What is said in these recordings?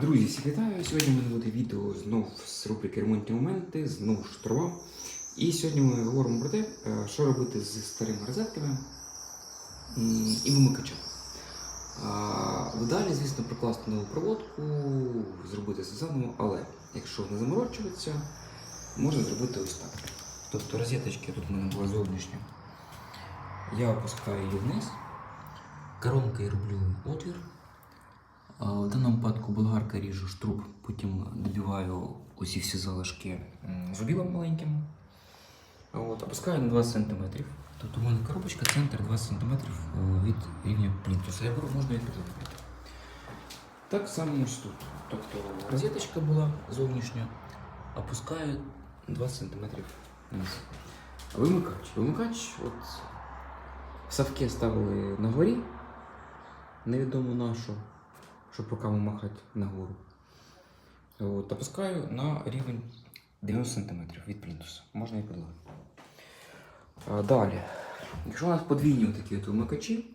Друзі, всіх вітаю! Сьогодні мене буде відео знов з рубрики ремонтні моменти, знов штрова. І сьогодні ми говоримо про те, е, що робити з старими розетками і вимикачем. А, Далі, звісно, прокласти нову проводку, зробити все заново, але якщо не заморочуватися, можна зробити ось так. Тобто розеточки тут в мене була зовнішня. Я опускаю її вниз, коронкою роблю отвір. В даному випадку болгарка ріжу штруб, потім добиваю усі всі залишки м, зубилом маленьким. От, опускаю на 20 см. Тобто у мене коробочка, центр 20 см від рівня плінтуса. Я беру, можна тут. Так само ось тут. Тобто розеточка була зовнішня, опускаю 20 см вниз. Вимикач. Вимикач, от в савки ставили на горі, невідомо на що щоб руками махати нагору. От, опускаю на рівень 90 см від плінтуса. Можна і підлоги. Далі. Якщо у нас подвійні такі от вимикачі,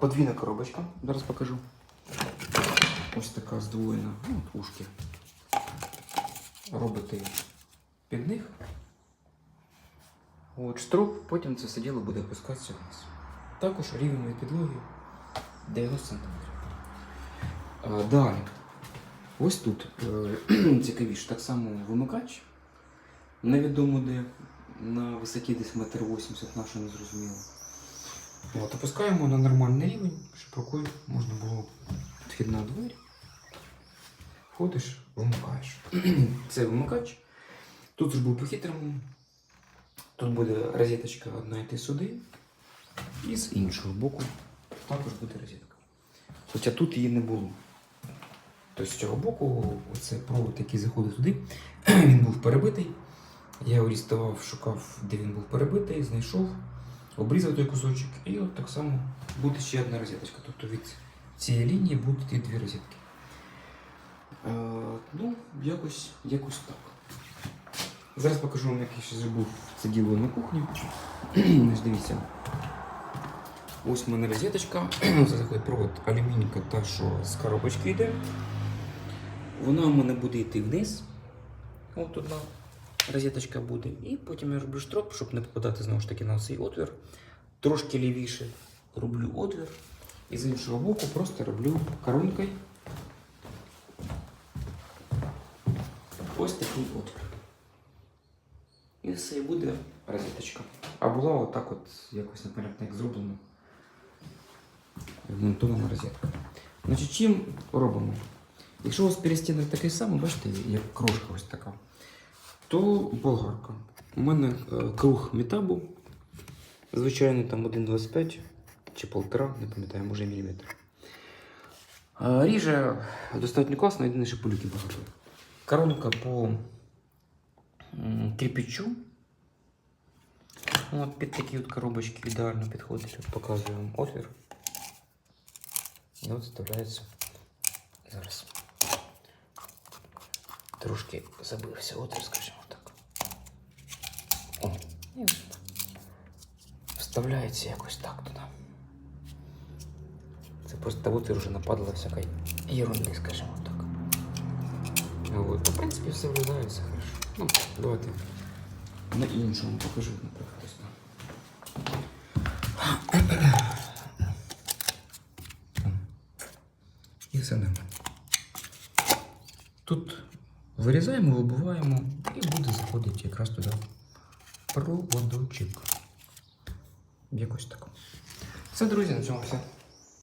подвійна коробочка, зараз покажу. Ось така здвоєна, ну, от ушки. Робите під них. От, штруб, потім це все діло буде опускатися вниз. Також рівень від підлоги 90 см. А, далі. Ось тут е, цікавіше, так само вимикач. Невідомо де, на висоті десь метр 80, на що не зрозуміло. От, опускаємо на нормальний рівень, щоб рукою можна було вхідна двері. Входиш, вимикаєш. Це вимикач. Тут ж був по-хитрому. Тут буде розеточка одна йти сюди. І з іншого боку також буде розетка. Хоча тут її не було. Тобто з цього боку, оце провод, який заходить туди, він був перебитий. Я його діставав, шукав, де він був перебитий, знайшов, обрізав той кусочок, і от так само буде ще одна розеточка. Тобто від цієї лінії будуть ті дві розетки. Е, ну, якось, якось так. Зараз покажу вам, як я ще зробив це діло на кухні. Дивіться. Ось у мене розеточка. Це заходить провод алюмінійка, та що з коробочки йде. Вона у мене буде йти вниз. От одна розеточка буде. І потім я роблю штроп, щоб не попадати знову ж таки на цей отвір. Трошки лівіше роблю отвір. І з іншого боку просто роблю коронкою. Ось такий отвір. І все буде розеточка. А була отак от якось непонятно як зроблено. Вмонтована розетка. Значить, чим робимо? Якщо у вас перестінок такий самий, бачите, як крошка ось така, то болгарка. У мене е, круг метабу. Звичайно, там 1,25 чи 1,5, не пам'ятаю, може міліметр. Е, Ріже достатньо класно, єдине, що полюки багато. Коронка по кирпичу. От під такі от коробочки ідеально підходить. Показую вам отвір. От вставляється зараз. Трошки забився отвір, скажімо так. О, вставляється якось так туди. Це просто отвір вже нападало всякої ерунди, скажімо так. От. Ну, в принципі, все виглядає, все хорошо. Ну, давайте на іншому покажу, наприклад. ось так. І все нормально. Тут вирізаємо, вибуваємо і буде заходити якраз туди проводочок. Якось так. Все, друзі, на цьому все.